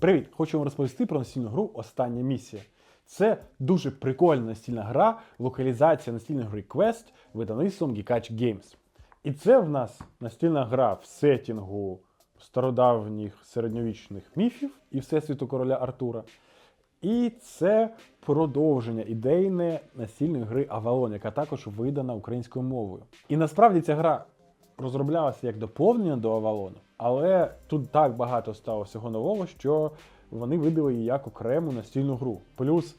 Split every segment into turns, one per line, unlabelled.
Привіт! Хочу вам розповісти про настільну гру Остання місія. Це дуже прикольна настільна гра, локалізація настільної гри Quest видавництвом Geekatch Games. І це в нас настільна гра в сетінгу стародавніх середньовічних міфів і Всесвіту короля Артура. І це продовження ідейне настільної гри Avalon, яка також видана українською мовою. І насправді ця гра розроблялася як доповнення до Avalon, але тут так багато стало всього нового, що вони видали її як окрему настільну гру. Плюс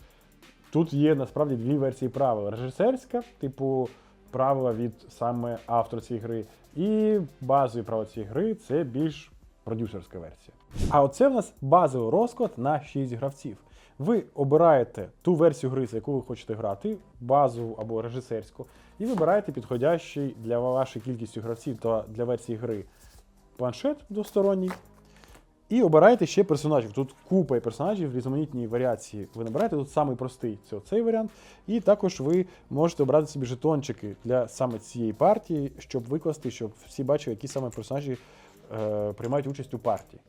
тут є насправді дві версії правил: режисерська, типу правила від саме автора цієї гри, і базові правила цієї гри це більш продюсерська версія. А оце в нас базовий розклад на 6 гравців. Ви обираєте ту версію гри, за яку ви хочете грати, базову або режисерську, і вибираєте підходящий для вашої кількості гравців та для версії гри планшет двосторонній. І обираєте ще персонажів. Тут купа персонажів, різноманітні варіації. Ви набираєте тут самий простий це цей варіант. І також ви можете обрати собі жетончики для саме цієї партії, щоб викласти, щоб всі бачили, які саме персонажі е, приймають участь у партії.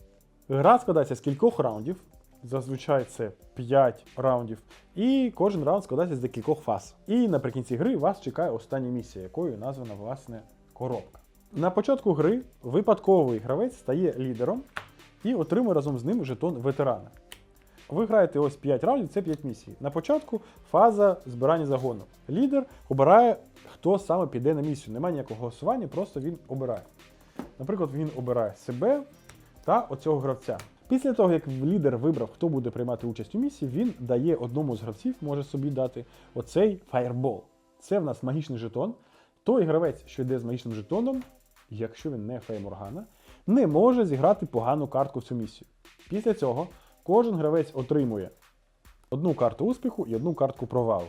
Гра складається з кількох раундів. Зазвичай це 5 раундів. І кожен раунд складається з декількох фаз. І наприкінці гри вас чекає остання місія, якою названа власне коробка. На початку гри випадковий гравець стає лідером і отримує разом з ним жетон ветерана. Ви граєте ось 5 раундів, це 5 місій. На початку фаза збирання загону. Лідер обирає, хто саме піде на місію. Немає ніякого голосування, просто він обирає. Наприклад, він обирає себе та оцього гравця. Після того, як лідер вибрав, хто буде приймати участь у місії, він дає одному з гравців, може собі дати оцей фаєрбол. Це в нас магічний жетон. Той гравець, що йде з магічним жетоном, якщо він не Фейморгана, не може зіграти погану картку в цю місію. Після цього кожен гравець отримує одну карту успіху і одну картку провалу.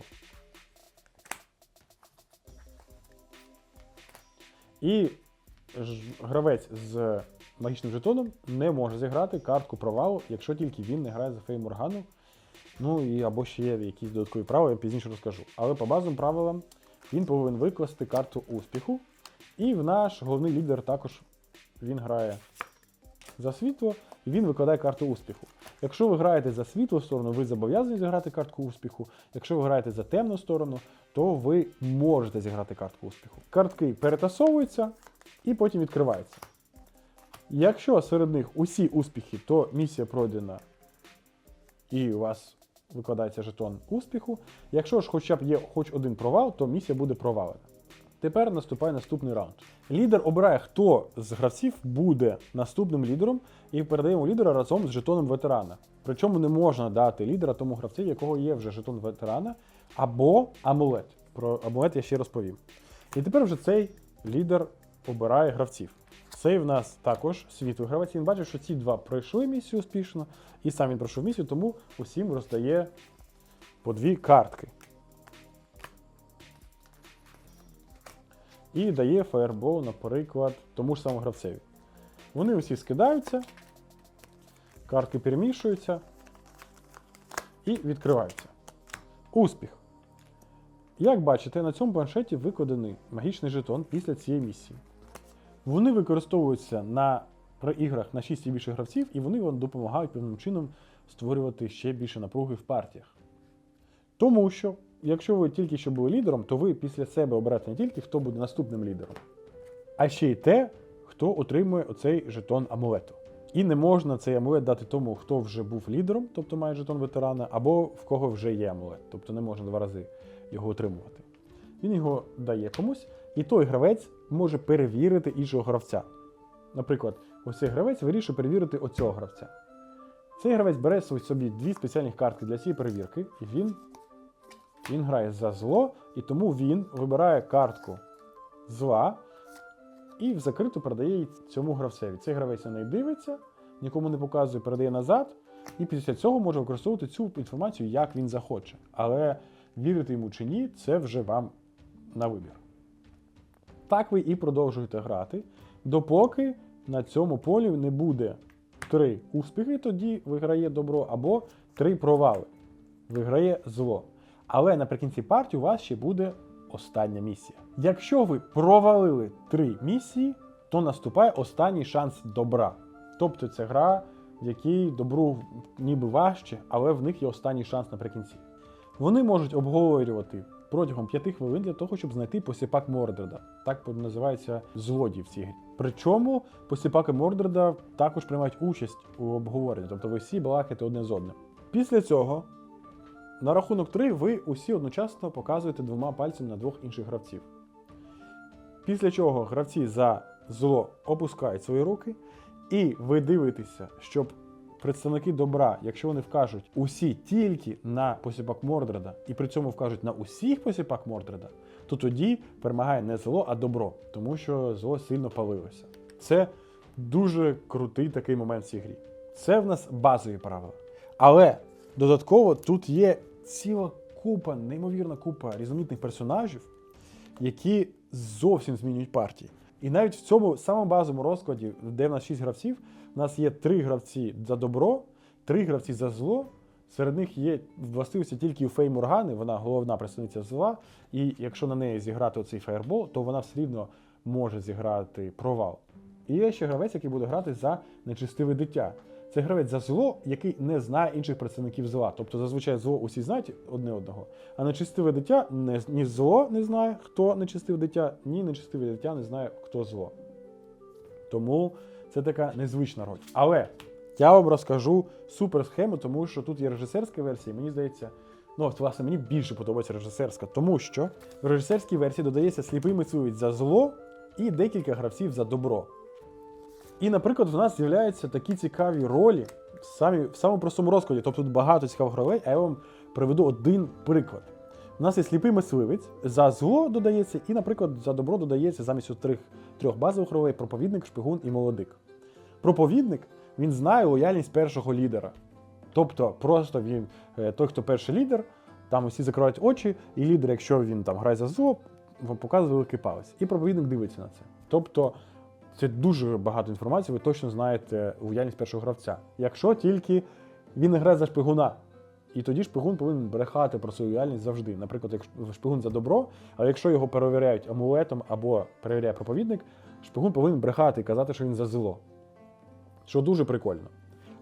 І гравець з магічним жетоном не може зіграти картку провалу, якщо тільки він не грає за Фейморгану. Ну і або ще є якісь додаткові правила, я пізніше розкажу. Але по базовим правилам він повинен викласти карту успіху. І в наш головний лідер також він грає за світло, і він викладає карту успіху. Якщо ви граєте за світлу сторону, ви зобов'язані зіграти картку успіху. Якщо ви граєте за темну сторону, то ви можете зіграти картку успіху. Картки перетасовуються і потім відкриваються. Якщо серед них усі успіхи, то місія пройдена і у вас викладається жетон успіху. Якщо ж хоча б є хоч один провал, то місія буде провалена. Тепер наступає наступний раунд. Лідер обирає, хто з гравців буде наступним лідером, і передаємо лідера разом з жетоном ветерана. Причому не можна дати лідера тому гравцю, якого є вже жетон ветерана, або амулет. Про амулет я ще розповім. І тепер вже цей лідер обирає гравців. Цей в нас також світлий гравець. Він бачить, що ці два пройшли місію успішно, і сам він пройшов місію, тому усім роздає по дві картки. І дає фаєрбол, наприклад, тому ж самому гравцеві. Вони усі скидаються, картки перемішуються і відкриваються. Успіх. Як бачите, на цьому планшеті викладений магічний жетон після цієї місії. Вони використовуються на іграх на 6 і більше гравців, і вони вам допомагають певним чином створювати ще більше напруги в партіях. Тому що, якщо ви тільки що були лідером, то ви після себе оберете не тільки хто буде наступним лідером, а ще й те, хто отримує оцей жетон амулету. І не можна цей амулет дати тому, хто вже був лідером, тобто має жетон ветерана, або в кого вже є амулет, тобто не можна два рази його отримувати. Він його дає комусь, і той гравець може перевірити іншого гравця. Наприклад, ось цей гравець вирішує перевірити оцього гравця. Цей гравець бере собі дві спеціальні картки для цієї перевірки, і він, він грає за зло, і тому він вибирає картку зла і в закриту передає її цьому гравцеві. Цей гравець на неї дивиться, нікому не показує, передає назад, і після цього може використовувати цю інформацію, як він захоче. Але вірити йому чи ні, це вже вам на вибір. Так ви і продовжуєте грати, допоки на цьому полі не буде три успіхи, тоді виграє добро, або три провали. Виграє зло. Але наприкінці партії у вас ще буде остання місія. Якщо ви провалили три місії, то наступає останній шанс добра. Тобто ця гра які добру ніби важче, але в них є останній шанс наприкінці. Вони можуть обговорювати протягом 5 хвилин для того, щоб знайти посіпак Мордреда. Так називається злодій в цій грі. Причому посіпаки Мордреда також приймають участь у обговоренні, тобто ви всі балакаєте одне з одним. Після цього, на рахунок 3, ви усі одночасно показуєте двома пальцями на двох інших гравців. Після чого гравці за зло опускають свої руки, і ви дивитеся, щоб представники добра, якщо вони вкажуть усі тільки на посіпак Мордреда, і при цьому вкажуть на усіх посіпак Мордреда, то тоді перемагає не зло, а добро, тому що зло сильно палилося. Це дуже крутий такий момент в цій грі. Це в нас базові правила. Але додатково тут є ціла купа, неймовірна купа різноманітних персонажів, які зовсім змінюють партії. І навіть в цьому самому базовому розкладі, де в нас 6 гравців, у нас є 3 гравці за добро, 3 гравці за зло. Серед них є властивості тільки у Фей Моргани, вона головна представниця зла. І якщо на неї зіграти оцей фаєрбол, то вона все рівно може зіграти провал. І є ще гравець, який буде грати за нечистиве дитя. Це гравець за зло, який не знає інших представників зла. Тобто зазвичай зло усі знають одне одного. А нечистиве дитя не, ні зло не знає, хто нечистиве дитя, ні нечистиве дитя не знає, хто зло. Тому це така незвична роль. Але я вам розкажу супер схему, тому що тут є режисерська версія, і мені здається, ну от, власне, мені більше подобається режисерська, тому що в режисерській версії додається сліпий мисливець за зло і декілька гравців за добро. І, наприклад, в нас з'являються такі цікаві ролі в, самі, в самому простому розкладі. Тобто тут багато цікавих ролей, а я вам приведу один приклад. У нас є сліпий мисливець, за зло додається, і, наприклад, за добро додається замість трьох, трьох базових ролей проповідник, шпигун і молодик. Проповідник він знає лояльність першого лідера. Тобто, просто він е, той, хто перший лідер, там усі закривають очі, і лідер, якщо він там грає за зло, вам показує великий палець. І проповідник дивиться на це. Тобто, це дуже багато інформації, ви точно знаєте лояльність першого гравця. Якщо тільки він не грає за шпигуна. І тоді шпигун повинен брехати про свою лояльність завжди. Наприклад, якщо шпигун за добро, а якщо його перевіряють амулетом або перевіряє проповідник, шпигун повинен брехати і казати, що він за зло. Що дуже прикольно.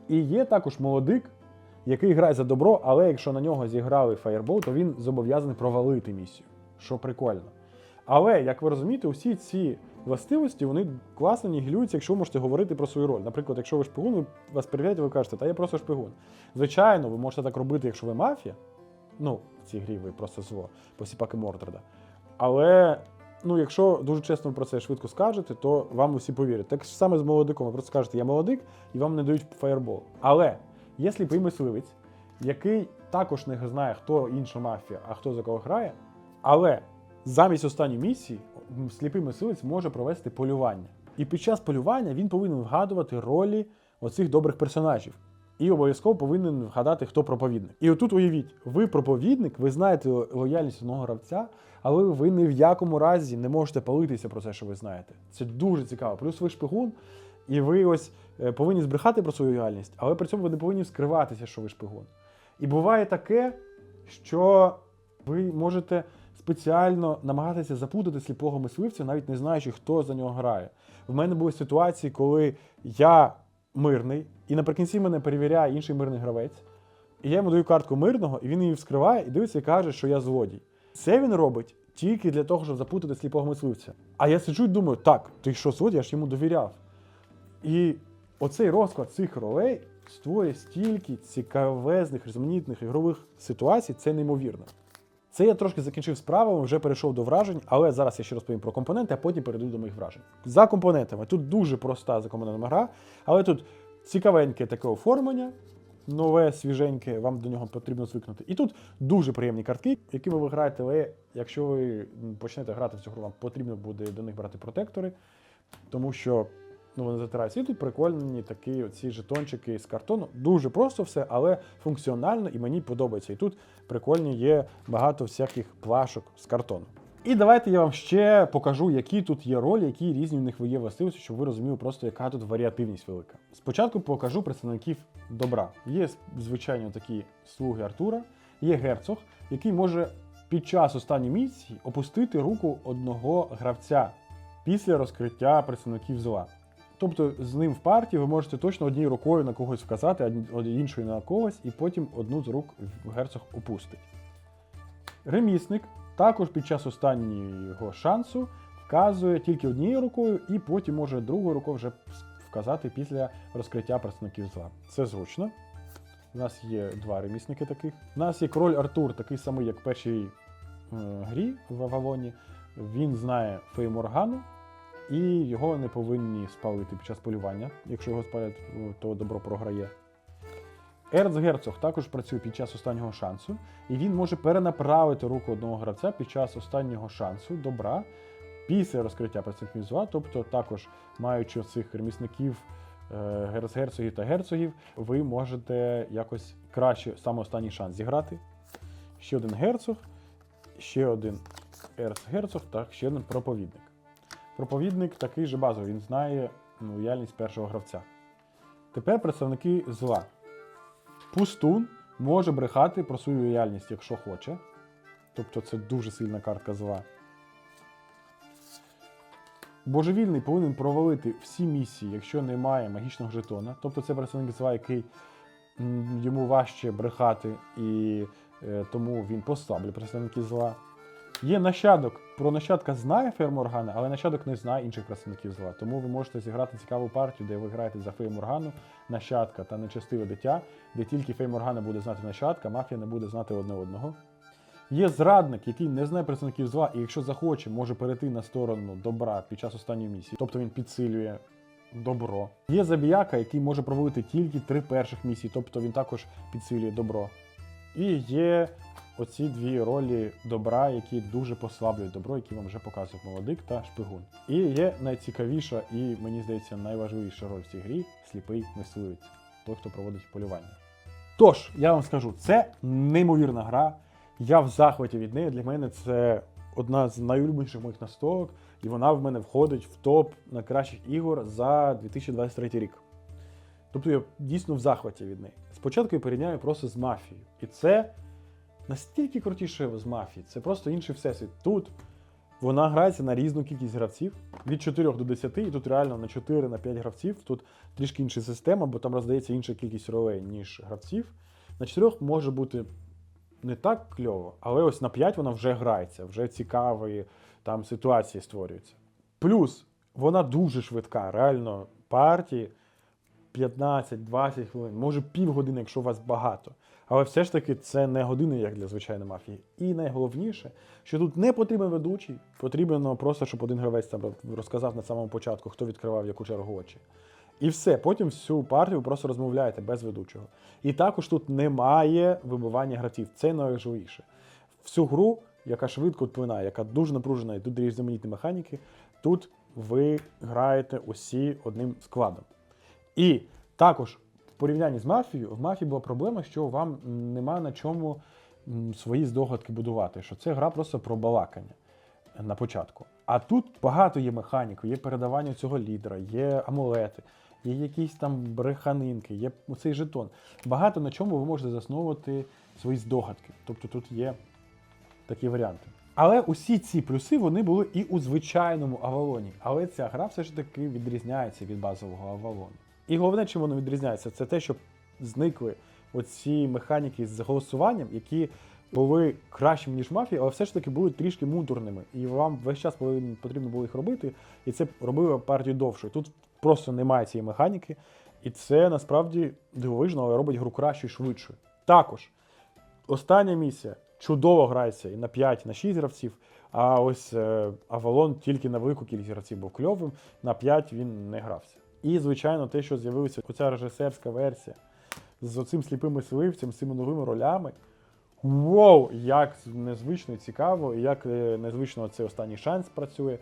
І є також молодик, який грає за добро, але якщо на нього зіграли фаєрбол, то він зобов'язаний провалити місію, що прикольно. Але, як ви розумієте, усі ці властивості вони класно нігілюються, якщо ви можете говорити про свою роль. Наприклад, якщо ви шпигун, ви вас перевіряють, ви кажете, та я просто шпигун. Звичайно, ви можете так робити, якщо ви мафія. Ну, в цій грі ви просто зло, посіпаки Мордреда. Але, ну, якщо дуже чесно про це швидко скажете, то вам усі повірять. Так саме з молодиком. Ви просто скажете, я молодик, і вам не дають фаєрбол. Але є сліпий мисливець, який також не знає, хто інша мафія, а хто за кого грає. Але замість останньої місії сліпий мисливець може провести полювання. І під час полювання він повинен вгадувати ролі оцих добрих персонажів. І обов'язково повинен вгадати, хто проповідник. І отут уявіть, ви проповідник, ви знаєте лояльність одного гравця, але ви ні в якому разі не можете палитися про це, що ви знаєте. Це дуже цікаво. Плюс ви шпигун, і ви ось е, повинні збрехати про свою лояльність, але при цьому ви не повинні скриватися, що ви шпигун. І буває таке, що ви можете спеціально намагатися запутати сліпого мисливця, навіть не знаючи, хто за нього грає. В мене були ситуації, коли я мирний, і наприкінці мене перевіряє інший мирний гравець. І я йому даю картку мирного, і він її вскриває і дивиться і каже, що я злодій. Це він робить тільки для того, щоб запутати сліпого мисливця. А я сиджу і думаю, так, ти що злодій, я ж йому довіряв. І оцей розклад цих ролей створює стільки цікавезних, різноманітних ігрових ситуацій, це неймовірно. Це я трошки закінчив справами, вже перейшов до вражень, але зараз я ще розповім про компоненти, а потім перейду до моїх вражень. За компонентами. Тут дуже проста за компонентами гра, але тут цікавеньке таке оформлення, нове, свіженьке, вам до нього потрібно звикнути. І тут дуже приємні картки, якими ви граєте, але якщо ви почнете грати в цю гру, вам потрібно буде до них брати протектори, тому що ну, вони затираються. І тут прикольні такі оці жетончики з картону. Дуже просто все, але функціонально і мені подобається. І тут прикольні є багато всяких плашок з картону. І давайте я вам ще покажу, які тут є ролі, які різні в них є властивості, щоб ви розуміли просто, яка тут варіативність велика. Спочатку покажу представників добра. Є звичайно такі слуги Артура, є герцог, який може під час останньої місії опустити руку одного гравця після розкриття представників зла. Тобто з ним в партії ви можете точно однією рукою на когось вказати, а іншою на когось, і потім одну з рук герцог опустить. Ремісник також під час останнього шансу вказує тільки однією рукою, і потім може другою рукою вже вказати після розкриття представників зла. Це зручно. У нас є два ремісники таких. У нас є король Артур, такий самий, як в першій е, грі в Авалоні. Він знає Фейморгану, і його не повинні спалити під час полювання. Якщо його спалять, то добро програє. Ерцгерцог також працює під час останнього шансу, і він може перенаправити руку одного гравця під час останнього шансу добра після розкриття представників зла, тобто також маючи цих ремісників е, герцгерцогів та герцогів, ви можете якось краще саме останній шанс зіграти. Ще один герцог, ще один ерцгерцог та ще один проповідник. Проповідник такий же базовий, він знає ну, лояльність першого гравця. Тепер представники зла. Пустун може брехати про свою лояльність, якщо хоче. Тобто це дуже сильна картка зла. Божевільний повинен провалити всі місії, якщо немає магічного жетона. Тобто це представник зла, який йому важче брехати, і е, тому він послаблює представників зла. Є нащадок. Про нащадка знає Феєморгана, але нащадок не знає інших представників зла. Тому ви можете зіграти цікаву партію, де ви граєте за Фею Моргану, нащадка та нечестиве дитя, де тільки Фей Моргана буде знати нащадка, мафія не буде знати одне одного. Є зрадник, який не знає представників зла, і якщо захоче, може перейти на сторону добра під час останньої місії. Тобто він підсилює добро. Є забіяка, який може проводити тільки три перших місії, тобто він також підсилює добро. І є оці дві ролі добра, які дуже послаблюють добро, які вам вже показував молодик та шпигун. І є найцікавіша і, мені здається, найважливіша роль в цій грі сліпий мисливець, той, хто проводить полювання. Тож, я вам скажу, це неймовірна гра. Я в захваті від неї. Для мене це одна з найулюбленіших моїх настолок, і вона в мене входить в топ найкращих ігор за 2023 рік. Тобто я дійсно в захваті від неї. Спочатку я порівняю просто з мафією. І це настільки крутіше з мафії. Це просто інший всесвіт. Тут вона грається на різну кількість гравців від 4 до 10, і тут реально на 4 на 5 гравців. Тут трішки інша система, бо там роздається інша кількість ролей, ніж гравців. На 4 може бути не так кльово, але ось на 5 вона вже грається, вже цікаві там ситуації створюються. Плюс вона дуже швидка, реально партії 15-20 хвилин, може півгодини, якщо у вас багато. Але все ж таки це не години, як для звичайної мафії. І найголовніше, що тут не потрібен ведучий, потрібно просто, щоб один гравець там розказав на самому початку, хто відкривав яку чергу очі. І все, потім всю партію просто розмовляєте без ведучого. І також тут немає вибивання гравців. Це найважливіше. Всю гру, яка швидко вплинає, яка дуже напружена, і тут різноманітні механіки, тут ви граєте усі одним складом. І також порівнянні з мафією, в мафії була проблема, що вам нема на чому свої здогадки будувати, що це гра просто про балакання на початку. А тут багато є механік, є передавання цього лідера, є амулети, є якісь там бреханинки, є цей жетон. Багато на чому ви можете засновувати свої здогадки. Тобто тут є такі варіанти. Але усі ці плюси вони були і у звичайному Авалоні. Але ця гра все ж таки відрізняється від базового Авалону. І головне, чим воно відрізняється, це те, що зникли оці механіки з голосуванням, які були кращими, ніж мафія, але все ж таки були трішки муторними. І вам весь час потрібно було їх робити, і це робило партію довшою. Тут просто немає цієї механіки, і це насправді дивовижно, але робить гру кращою і швидшою. Також остання місія чудово грається і на 5, і на 6 гравців. А ось е, Авалон тільки на велику кількість гравців був кльовим, на 5 він не грався. І, звичайно, те, що з'явилася оця режисерська версія з оцим сліпим мисливцем, з цими новими ролями. Вау! Як незвично і цікаво, і як е, незвично цей останній шанс працює.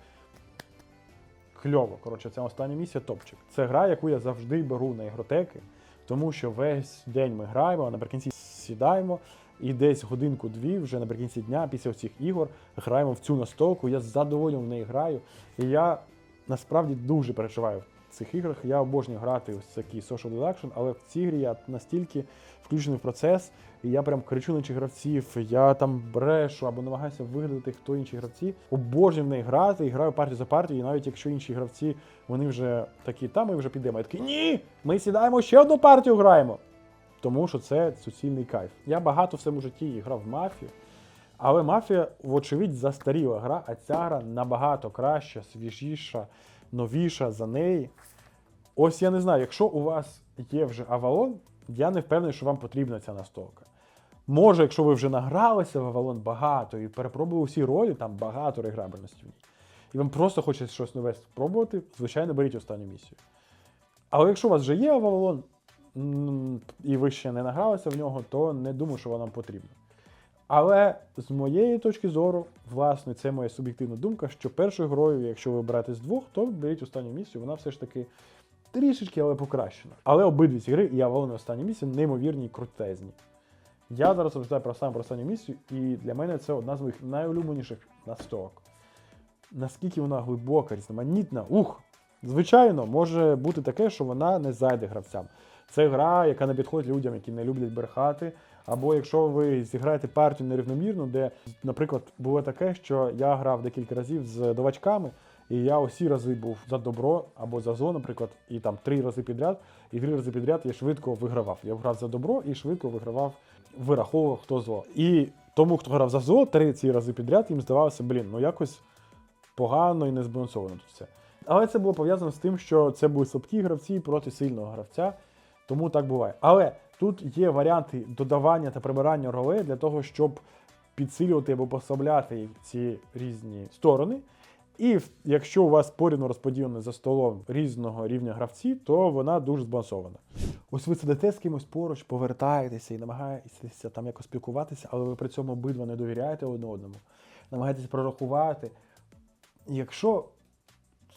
Кльово. Коротше, це остання місія топчик. Це гра, яку я завжди беру на ігротеки, тому що весь день ми граємо, а наприкінці сідаємо, і десь годинку-дві, вже наприкінці дня, після цих ігор, граємо в цю настолку. Я з задоволенням в неї граю. І я насправді дуже переживаю цих іграх. Я обожнюю грати ось такий social deduction, але в цій грі я настільки включений в процес, і я прям кричу на інших гравців, я там брешу або намагаюся вигадати, хто інші гравці. Обожнюю в неї грати і граю партію за партією, і навіть якщо інші гравці вони вже такі, та ми вже підемо. Я такий, ні, ми сідаємо ще одну партію граємо. Тому що це суцільний кайф. Я багато в своєму житті грав в мафію. Але мафія, вочевидь, застаріла гра, а ця гра набагато краща, свіжіша, новіша за неї. Ось я не знаю, якщо у вас є вже Avalon, я не впевнений, що вам потрібна ця настолка. Може, якщо ви вже награлися в Avalon багато і перепробували всі ролі, там багато реграбельності в ній. І вам просто хочеться щось нове спробувати, звичайно, беріть останню місію. Але якщо у вас вже є Avalon, і ви ще не награлися в нього, то не думаю, що воно вам потрібно. Але з моєї точки зору, власне, це моя суб'єктивна думка, що першою грою, якщо ви берете з двох, то беріть останню місію, вона все ж таки трішечки, але покращена. Але обидві ці гри, і Avalon і останні місії, неймовірні і крутезні. Я зараз розповідаю про саме про останню місію, і для мене це одна з моїх найулюбленіших настолок. Наскільки вона глибока, різноманітна, ух! Звичайно, може бути таке, що вона не зайде гравцям. Це гра, яка не підходить людям, які не люблять брехати. Або якщо ви зіграєте партію нерівномірну, де, наприклад, було таке, що я грав декілька разів з новачками, і я усі рази був за добро або за зло, наприклад, і там три рази підряд, і три рази підряд я швидко вигравав. Я грав за добро і швидко вигравав, вираховував хто зло. І тому, хто грав за зло, три ці рази підряд, їм здавалося, блін, ну якось погано і незбалансовано тут все. Але це було пов'язано з тим, що це були слабкі гравці проти сильного гравця, тому так буває. Але тут є варіанти додавання та прибирання ролей для того, щоб підсилювати або послабляти ці різні сторони. І якщо у вас порівно розподілені за столом різного рівня гравці, то вона дуже збалансована. Ось ви сидите з кимось поруч, повертаєтеся і намагаєтеся там якось спілкуватися, але ви при цьому обидва не довіряєте одне одному, намагаєтеся прорахувати. Якщо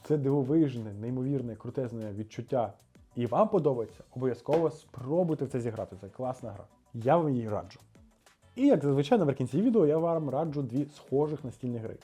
це дивовижне, неймовірне, крутезне відчуття, і вам подобається, обов'язково спробуйте це зіграти. Це класна гра. Я вам її раджу. І як зазвичай наприкінці відео я вам раджу дві схожих настільні гри.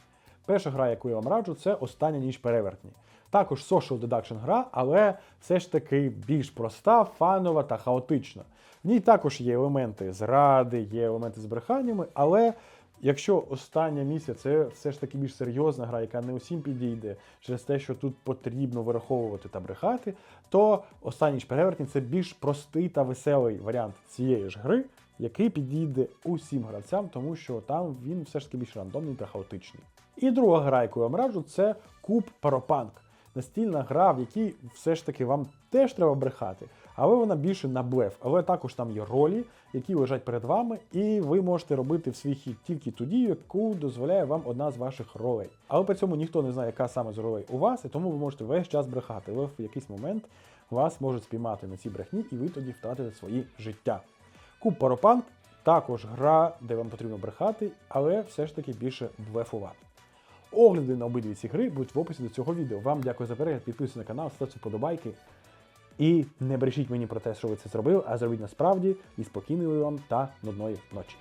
Перша гра, яку я вам раджу, це Остання ніч перевертні. Також social deduction гра, але все ж таки більш проста, фанова та хаотична. В ній також є елементи зради, є елементи з бреханнями, але якщо остання місія це все ж таки більш серйозна гра, яка не усім підійде через те, що тут потрібно вираховувати та брехати, то останній ніч перевертні це більш простий та веселий варіант цієї ж гри, який підійде усім гравцям, тому що там він все ж таки більш рандомний та хаотичний. І друга гра, яку я вам раджу, це Куб Паропанк. Настільна гра, в якій все ж таки вам теж треба брехати, але вона більше на блеф. Але також там є ролі, які лежать перед вами, і ви можете робити в свій хід тільки ту дію, яку дозволяє вам одна з ваших ролей. Але при цьому ніхто не знає, яка саме з ролей у вас, і тому ви можете весь час брехати. Але в якийсь момент вас можуть спіймати на цій брехні, і ви тоді втратите свої життя. Куб Паропанк також гра, де вам потрібно брехати, але все ж таки більше блефувати. Огляди на обидві ці гри будуть в описі до цього відео. Вам дякую за перегляд, підписуйтесь на канал, ставте вподобайки. І не брешіть мені про те, що ви це зробили, а зробіть насправді і спокійної вам та нудної ночі.